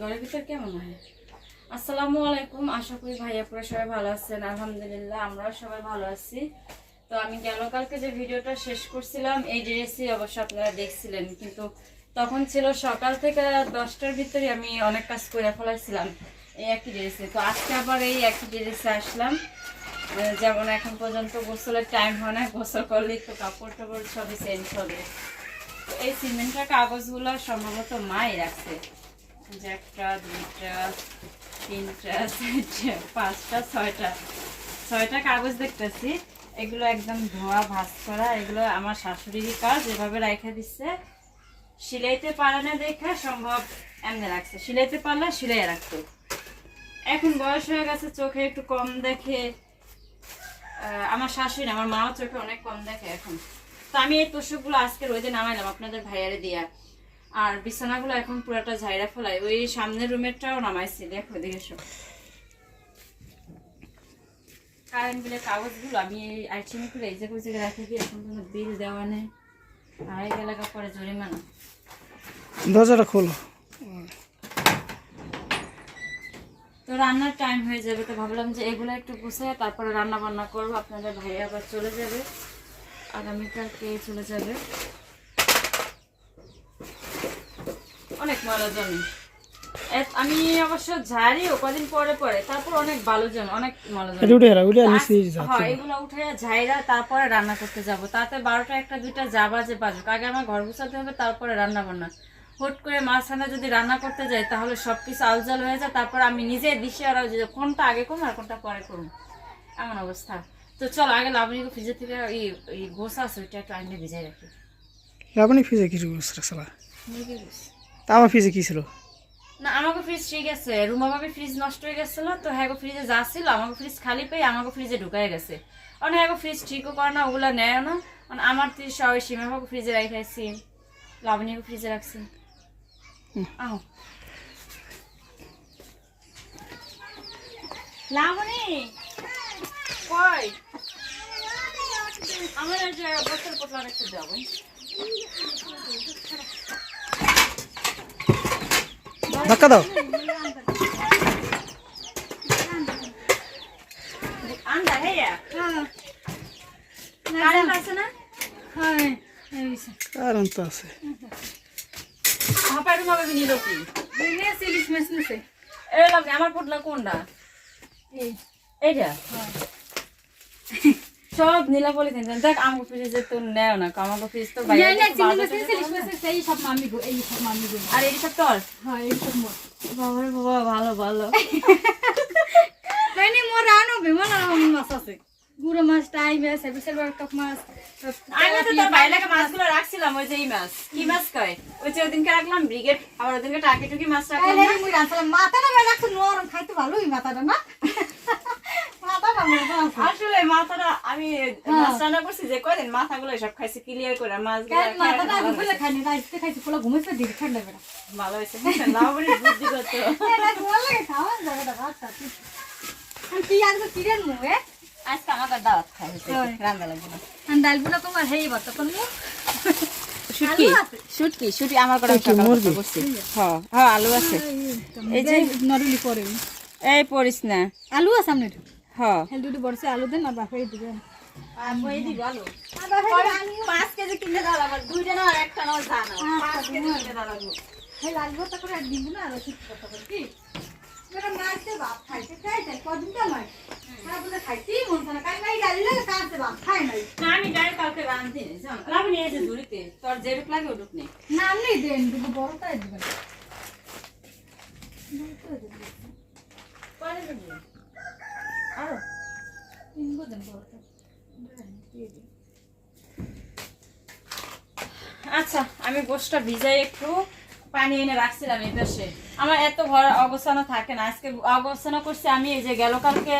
ঘরের ভিতর কেমন হয় আসসালামু আলাইকুম। আশা করি ভাইয়াপুরা সবাই ভালো আছেন। আলহামদুলিল্লাহ, আমরাও সবাই ভালো আছি। তো আমি গেল কালকে যে ভিডিওটা শেষ করছিলাম, এই ড্রেসই অবশ্য আপনারা দেখছিলেন। কিন্তু তখন ছিল সকাল থেকে দশটার ভিতরে আমি অনেক কাজ করে ফেলাইছিলাম এই একই ড্রেসে। তো আজকে আবার এই একই ড্রেসে আসলাম। যেমন এখন পর্যন্ত গোসলের টাইম হয় না, গোসল করলেই তো কাপড় টাপড় সবই চেঞ্জ হবে। এই সিমেন্টের কাগজগুলো সম্ভবত মাই রাখছে। একটা দুইটা তিনটা চারটা পাঁচটা ছয়টা ছয়টা কাগজ দেখতেছি। এগুলো একদম ধোয়া ভাস করা, এগুলো আমার শাশুড়িরই কাজ, এভাবে রাখা দিচ্ছে। সিলাইতে পারে না দেখে সম্ভব এমনি রাখছে সিলাইতে পারলে সিলাই রাখতো এখন বয়স হয়ে গেছে, চোখে একটু কম দেখে আমার শাশুড়ি আমার মাও চোখে অনেক কম দেখে এখন। তো আমি এই তোষকগুলো আজকে রোদে নামাইলাম, আপনাদের ভাইয়ারে দিয়া। আর বিছানাগুলো এখন পুরাটা ঝাইরা ফেলাই ওই সামনের রুমেরটাও নামাইছি দেখো দেখে সব কারেন্ট বিলের কাগজগুলো আমি এই আইটেম করে এই জায়গায় জায়গায় রাখি দিয়ে এখন কোনো বিল দেওয়া নেই। আড়াই এলাকা পরে জরিমানা। দরজাটা খোলো। তো রান্নার টাইম হয়ে যাবে তো ভাবলাম যে এগুলো একটু গুছিয়ে তারপরে রান্না বান্না করব। আপনাদের ভাইয়া আবার চলে যাবে। আগামীকালকে চলে যাবে। অনেক ময়লা জমি আমি অবশ্য ঝাড়ি ও কদিন পরে পরে তারপর অনেক ভালো জমি অনেক ময়লা জমি উঠে উঠে হ্যাঁ এগুলো উঠে ঝাইরা তারপরে রান্না করতে যাব। তাতে বারোটা একটা দুইটা যে বাজুক। আগে আমার ঘর গুছাতে হবে তারপরে রান্না বান্না। হুট করে মাঝখানে যদি রান্না করতে যাই তাহলে সবকিছু আলজাল হয়ে যায়। তারপর আমি নিজে দিশে আর যে কোনটা আগে করব আর কোনটা পরে করব। এমন অবস্থা। তো চলো আগে লাবণীকে ফ্রিজের থেকে এই গোসা আছে ওইটা একটু আইনে ভিজাই রাখি। আপনি ফিজে কিছু মুরগির গোস। তা আমার ফিজে কি ছিল? না আমাকে ফ্রিজ ঠিক আছে। রুমা ভাবে ফ্রিজ নষ্ট হয়ে গেছিল তো হ্যাঁ ফ্রিজে যা ছিল আমাকে ফ্রিজ খালি পেয়ে আমাকে ফ্রিজে ঢুকাই গেছে। অনেক হ্যাঁ ফ্রিজ ঠিকও করে না ওগুলো নেয় না। মানে আমার তুই সবাই সীমা ভাবে ফ্রিজে রাখাইছি লাবণীকে ফ্রিজে রাখছি। আহ। লাবণী কই? আমার এই যে বোতল পোতলা রেখে যাব ধাক্কা দাও আন্দা হেয়া কারেন্ট আছে না কারণ তো আছে হাঁপাই রুমা ভাবি নিল কি এই লাগে আমার পোটলা কোনটা এইটা সব নীলা বলে দিন। দেখ আমার ফ্রিজে তো নেও না আমার ফ্রিজ তো বাইরে আর এই সব তোর? বাবা রে বাবা ভালো ভালো। গুঁড়ো মাছ টাই মাছ বিশাল বড় টক মাছ আমি তো তোর বাইরে লাগা মাছগুলো রাখছিলাম ওই যে এই মাছ। কি মাছ কয়? ওই যে ওদিনকে রাখলাম ব্রিগেড আবার ওদিনকে টাকি টুকি মাছ রাখলাম না? মাথাটা বেড়ে রাখছো নরম খাইতে ভালোই মাথাটা না? আছে আসলে মাথাটা আমি মাছ রান্না করছি যে কয়দিন মাথাগুলো সব খাইছি ক্লিয়ার করে কাল মাথাটা আমি ফুলে খাইনি রাইতে খাইছি ফুলে ঘুমাইতে দিকে ঠান্ডা বেড়া ভালো হয়েছে বুদ্ধি করতো ভালো লাগে খাওয়া জায়গাটা ভাতটা আমি কি আনব কিরেন মুয়ে আজকে আমাকে দাওয়াত খাই হয়। রান্না লাগবে না। আমি ডালগুলো তোমার হেই ভাত করব শুটকি আলু আছে? শুটকি শুটকি আমার করে মুরগি? করছি হ্যাঁ হ্যাঁ আলু আছে। এই যে নরুলি পরে। এই পড়িস না। আলু আছে সামনে হ্যাঁ। দুটো বড়ছে আলু দেন দিবেন না আর একটা না জানা পাঁচ কেজি কিনে দাও লাগবে। হেল আলু তো করে দিব না আর ঠিক কথা বল কি? মেরা মাছতে ভাত খাইতে চাইতে কদিন কামাই সারা বলে খাইতে মন করে কাই নাই ডালি লাগে কাঁদতে ভাত খাই নাই। না আমি নিয়ে তোর যেটুক লাগে ওটুক নেই। না আপনি দেন দুটো বড়টাই দিবেন পরে দেবো আরও তিনগো দেন বড়টা আচ্ছা আমি গোশটা ভিজাই একটু পানি এনে রাখছিলাম এই আমার এত ঘর অবস্থানো থাকে না। আজকে অবস্থানো করছি আমি, এই যে গেল কালকে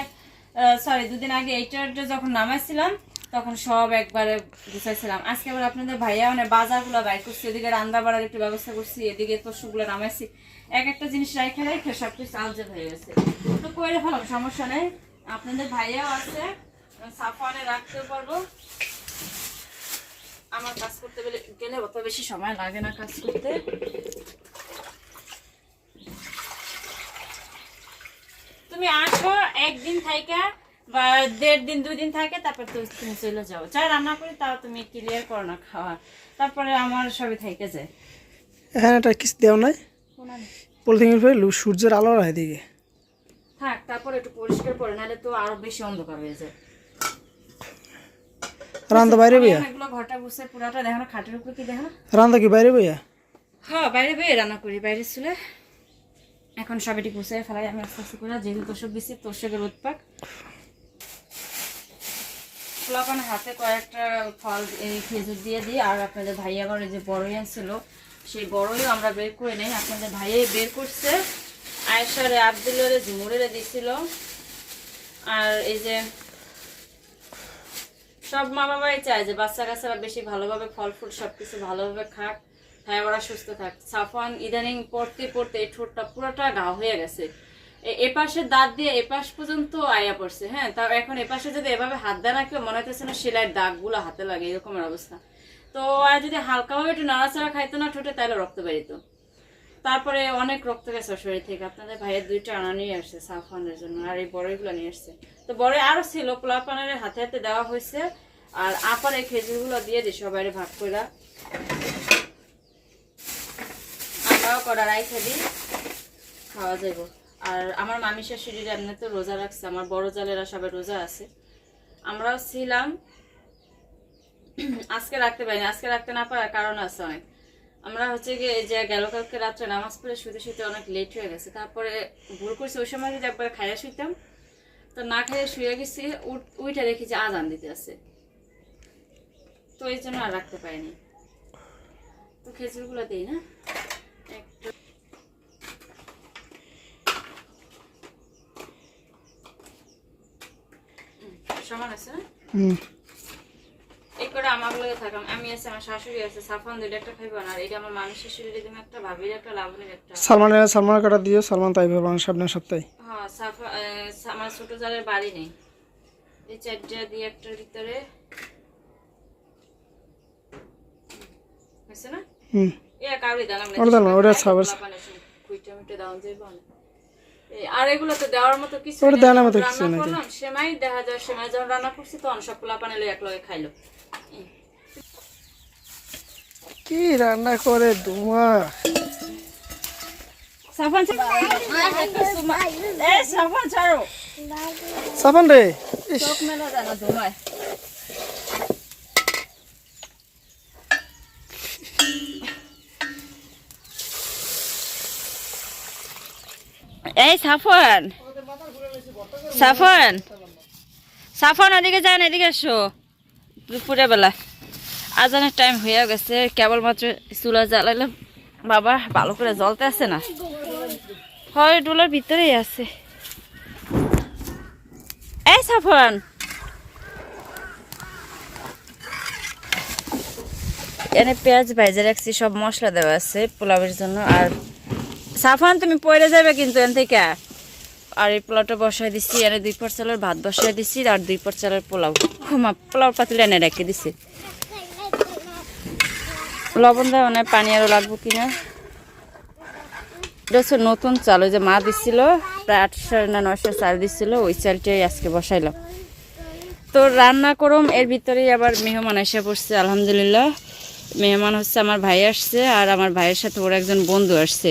সরি দুদিন আগে এইটার যখন নামাইছিলাম, তখন সব একবারে গুছাইছিলাম। আজকে আবার আপনাদের ভাইয়া মানে বাজারগুলো বাইর করছি, এদিকে রান্না বাড়ার একটু ব্যবস্থা করছি, এদিকে তোষগুলো নামাইছি। এক একটা জিনিস রেখে রেখে সব কিছু আলজেল হয়ে গেছে। তো করে ফেলাম, সমস্যা নেই। আপনাদের ভাইয়াও আছে। সাফানে রাখতে পারব। আমার কাজ করতে গেলে অত বেশি সময় লাগে না কাজ করতে। তুমি আসো একদিন থেকে বা দেড় দিন দুই দিন থাকে তারপর তো তুমি চলে যাও। যা রান্না করি তাও তুমি ক্লিয়ার করো না খাওয়া। তারপরে আমার সবই থেকে যায়। হ্যাঁ এটা কিছু দেও নাই। পলিথিনের ফেলে সূর্যের আলো রায় দিকে থাক তারপর একটু পরিষ্কার করে নাহলে তো আরও বেশি অন্ধকার হয়ে যায়। রান্দা বাইরে বইয়া? ঘরটা বসে পুরাটা দেখো খাটের উপর কি দেখো রান্দা কি বাইরে বইয়া? হ্যাঁ বাইরে বেয়ে রান্না করি বাইরে ছিল এখন সবাইটি গুছিয়ে ফেলাই আমি আস্তে আস্তে করে যেহেতু তোষক দিচ্ছি তোষকের উৎপাক পোলাপান হাতে কয়েকটা ফল এই খেজুর দিয়ে দিই আর আপনাদের ভাই আবার যে বড়ই আনছিল সেই বড়ইও আমরা বের করে নেই। আপনাদের ভাইয়াই বের করছে। আয়েশারে আবদুল্লারে ঝুমুরে দিছিল। আর এই যে সব মা বাবাই চায় যে বাচ্চা কাচ্চারা বেশি ভালোভাবে ফল ফুল সব কিছু ভালোভাবে খাক হ্যাঁ ওরা সুস্থ থাক। সাফান ইদানিং পড়তে পড়তে এই ঠোঁটটা পুরোটা ঘা হয়ে গেছে। এপাশে দাঁত দিয়ে এপাশ পর্যন্ত আয়া পড়ছে হ্যাঁ তা এখন এপাশে যদি এভাবে হাত দেয় না, কেউ মনে হচ্ছে না সেলাইয়ের দাগগুলো হাতে লাগে, এরকমের অবস্থা। তো আর যদি হালকাভাবে একটু নাড়াচাড়া খাইতো না ঠোঁটে, তাহলে রক্ত বেরিত। তারপরে অনেক রক্ত গেছে শরীর থেকে। আপনাদের ভাইয়ের দুইটা আনা নিয়ে আসছে সাফানের জন্য, আর এই বড়ইগুলো নিয়ে আসছে। তো বড় আরও ছিল পোলাপানের হাতে হাতে দেওয়া হয়েছে। আর আপার এই খেজুরগুলো দিয়ে দিই সবাই ভাগ করে আমরাও করা রাইখে দিই, খাওয়া যাব আর আমার মামি শাশুড়ির এমনি তো রোজা রাখছে, আমার বড় জালেরা সবাই রোজা আছে। আমরাও ছিলাম। আজকে রাখতে পারিনি, আজকে রাখতে না পারার কারণ আছে অনেক। আমরা হচ্ছে গিয়ে যে গেল কালকে রাত্রে নামাজ পড়ে শুতে শুতে অনেক লেট হয়ে গেছে। তারপরে ভুল করছি, ওই সময় যদি একবারে খাইয়া শুইতাম, তো না খাইয়ে শুয়ে গেছি উইটা দেখি যে আজান দিতে আছে। তো এই জন্য আর রাখতে পারিনি। তো খেজুরগুলো দিই না? একটু। সমান আছে না? আমার লগে থাকাম আমি আছে আমার শাশুড়ি আছে সাফান দুইটা একটা খাইব না। আর এটা আমার মানুষ শাশুড়ি দিদিম একটা ভাবির একটা লাবণের একটা। সালমানের সালমানের কাটা দিয়ে সালমান তাই সামনের সপ্তাহে। হ্যাঁ সাফা আমার ছোট জালের বাড়ি নেই। এই চারটা দিয়ে একটার ভিতরে। হয়েছে না? হুম। এ কাউরি দাম ওটা দাও ওটা খাবার। কুইটা মিটে দাও যাইব না। আর এগুলো তো দেওয়ার মতো কিছু ওটা দেওয়ার মতো কিছু নাই সেমাই দেখা যায় সেমাই যখন রান্না করছি তখন সব পোলা পানেলে এক লগে খাইলো। কি রান্না করে দুমা? সাফান রে এই সাফন। সাফন। সাফন ওদিকে যান এদিকে এসো। দুপুরে বেলা। আজানের টাইম হয়ে গেছে, কেবলমাত্র চুলা জ্বালাইলাম। বাবা, ভালো করে জ্বলতে আছে না? হয়, ডোলার ভিতরেই আছে। এই সাফন এনে পেঁয়াজ ভাইজে রাখছি, সব মশলা দেওয়া আছে পোলাওয়ের জন্য। আর সাফান তুমি পড়ে যাবে কিন্তু এন থেকে। আর এই পোলাওটা বসাই দিছি, এনে দুই পর চালের ভাত বসাই দিছি, আর দুই পর চালের পোলাও। পোলাও পাতিলে এনে রেখে দিছি। লবণ দেওয়া মানে পানি আরও লাগবো কিনা। এটা হচ্ছে নতুন চাল, ওই যে মা দিছিল, প্রায় আটশো না নশো চাল দিছিল, ওই চালটাই আজকে বসাইলাম তো রান্না করম, এর ভিতরেই আবার মেহমান এসে পড়ছে, আলহামদুলিল্লাহ। মেহমান হচ্ছে আমার ভাই আসছে, আর আমার ভাইয়ের সাথে ওর একজন বন্ধু আসছে।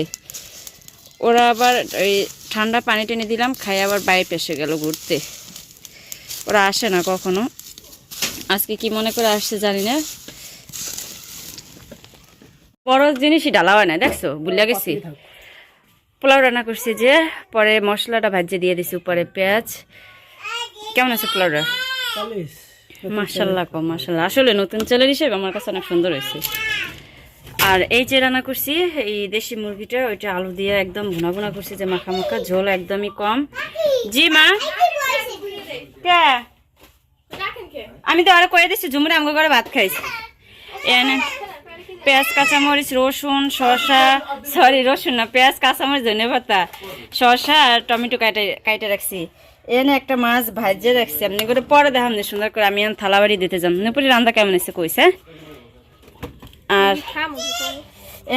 ওরা আবার ওই ঠান্ডা পানি টেনে দিলাম খাই আবার বাইরে পেশে গেল ঘুরতে। ওরা আসে না কখনো। আজকে কি মনে করে আসছে জানি না। বড় জিনিসই ডালা হয় না দেখছ? বুঝলা গেছি। পোলাও রান্না করছি যে পরে মশলাটা ভাজিয়ে দিয়ে দিছি উপরে পেঁয়াজ। কেমন আছে পোলাওটা? মাসাল্লাহ কম মাসাল্লাহ আসলে নতুন চালের হিসেবে আমার কাছে অনেক সুন্দর হয়েছে। আর এই যে রান্না করছি এই দেশি মুরগিটা ওইটা আলু দিয়ে একদম ভুনা ভুনা করছি যে মাখা মাখা ঝোল একদমই কম। জি মা? কে? আমি তো আরও কয়ে দিচ্ছি ঝুমুরে আমাকে ঘরে ভাত খাইছি। এনে পেঁয়াজ, কাঁচামরিচ, রসুন, শসা সরি রসুন না, পেঁয়াজ, কাঁচামরিচ, ধনে পাতা, শসা আর টমেটো কাটে কাটে রাখছি। এনে একটা মাছ ভাজে রাখছি। আপনি করে পরে দেখাম নি সুন্দর করে আমি থালা বাড়ি দিতে যাম নুপুরি রান্না কেমন এসে কইছে আর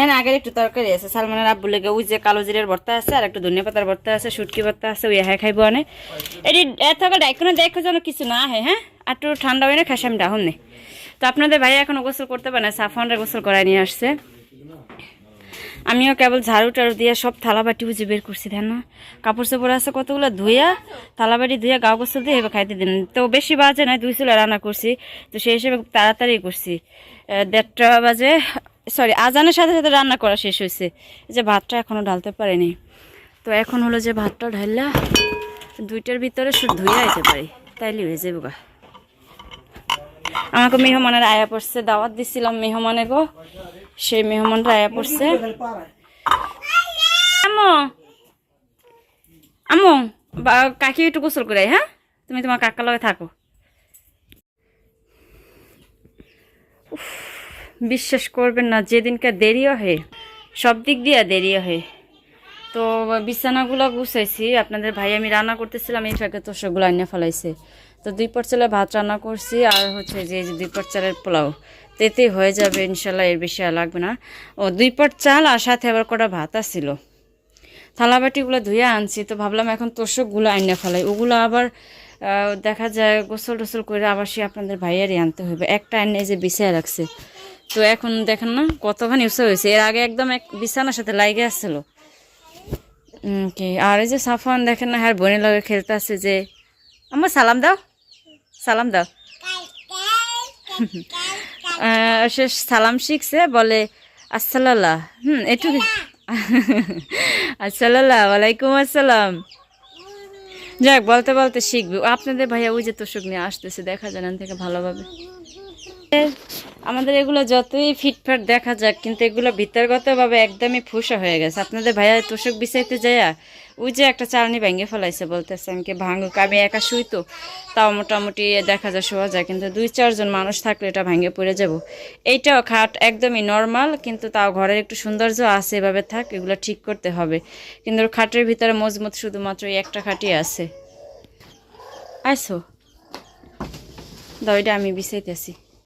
এন আগের একটু তরকারি আছে। সালমানের আব্বু লেগে ওই যে কালো জিরের ভর্তা আছে আর একটু ধনিয়া পাতার ভর্তা আছে, শুটকি ভর্তা আছে, ওই হ্যাঁ খাইবো অনেক এটি এত ডাইকোনা দেখো যেন কিছু না হয় হ্যাঁ? আর একটু ঠান্ডা হয় না খাসি, আমি ডাহুন নেই তো আপনাদের ভাই এখনও গোসল করতে পারে না সাফানরা গোসল করায় নিয়ে আসছে। আমিও কেবল ঝাড়ু টাড়ু দিয়ে সব থালাবাটি বুঝে বের করছি, ধ্যান না। কাপড় চোপড় আছে কতগুলো? ধুইয়া থালাবাটি ধুইয়া গাও গোসল দিয়ে খাইতে দিন তো বেশি বাজে নয়, দুই চুলা রান্না করছি। তো সেই হিসেবে তাড়াতাড়ি করছি। দেড়টা বাজে সরি আজানের সাথে সাথে রান্না করা শেষ হয়েছে। যে ভাতটা এখনও ঢালতে পারেনি। তো এখন হলো যে ভাতটা ঢাললা দুইটার ভিতরে শুধু ধুয়ে আইতে পারি। তাইলে হয়ে যাব গা। আমাকে মেহমানের আয়া পড়ছে, দাওয়াত দিছিলাম মেহমানের গো। সেই মেহমানরা আয়া পড়ছে। আমো কাকি একটু গোসল করে হ্যাঁ? তুমি তোমার কাকার লগে থাকো। বিশ্বাস করবেন না, যেদিনকে দেরিও হয়, সব দিক দিয়ে দেরিও হয়। তো, বিছানাগুলো গুছাইছি, আপনাদের ভাই আমি রান্না করতেছিলাম, এই ফাঁকে তোষকগুলো আনিয়ে ফেলাইছে। তো দুই পর চালের ভাত রান্না করছি, আর হচ্ছে যে দুই পর চালের পোলাও। তো এতেই হয়ে যাবে, ইনশাল্লাহ এর বেশি আর লাগবে না। ও দুই পট চাল আর সাথে আবার কটা ভাত আসছিল থালাবাটিগুলো ধুয়ে আনছি, তো ভাবলাম এখন তোষকগুলো আইনা ফেলাই। ওগুলো আবার দেখা যায় গোসল টোসল করে আবার সে আপনাদের ভাইয়ারই আনতে হবে একটা আইনে যে বিছায় রাখছে। তো এখন দেখেন না কতখানি উৎসাহ হয়েছে। এর আগে একদম এক বিছানার সাথে লাইগে আসছিল। কি? আর এই যে সাফান দেখেন না হ্যাঁ বোনের লগে খেলতে আছে যে আমার সালাম দাও। সালাম দাও। সে সালাম শিখছে বলে আসসালাল্লাহ হুম একটু আসসালাল্লাহ ওয়ালাইকুম আসসালাম। যাক বলতে বলতে শিখবে। আপনাদের ভাইয়া ওই যে তোষক নিয়ে আসতেছে দেখা জানান থেকে ভালোভাবে। আমাদের এগুলো যতই ফিটফাট দেখা যাক, কিন্তু এগুলো ভিতরগতভাবে একদমই ফুসা হয়ে গেছে। আপনাদের ভাইয়া তোষক বিছাইতে যাইয়া ওই যে একটা চালনি ভেঙে ফেলাইছে বলতেছে আমি কি ভাঙুক, আমি একা শুই তো। তাও মোটামুটি দেখা যায় শোয়া যায়, কিন্তু দুই চারজন মানুষ থাকলে এটা ভেঙে পড়ে যাব। এইটাও খাট একদমই নর্মাল, কিন্তু তাও ঘরের একটু সৌন্দর্য আছে, এভাবে থাক, এগুলো ঠিক করতে হবে। কিন্তু খাটের ভিতরে মজবুত শুধুমাত্র একটা খাটই আছে। আইসো। দাও, এটা আমি বিছাইতেছি।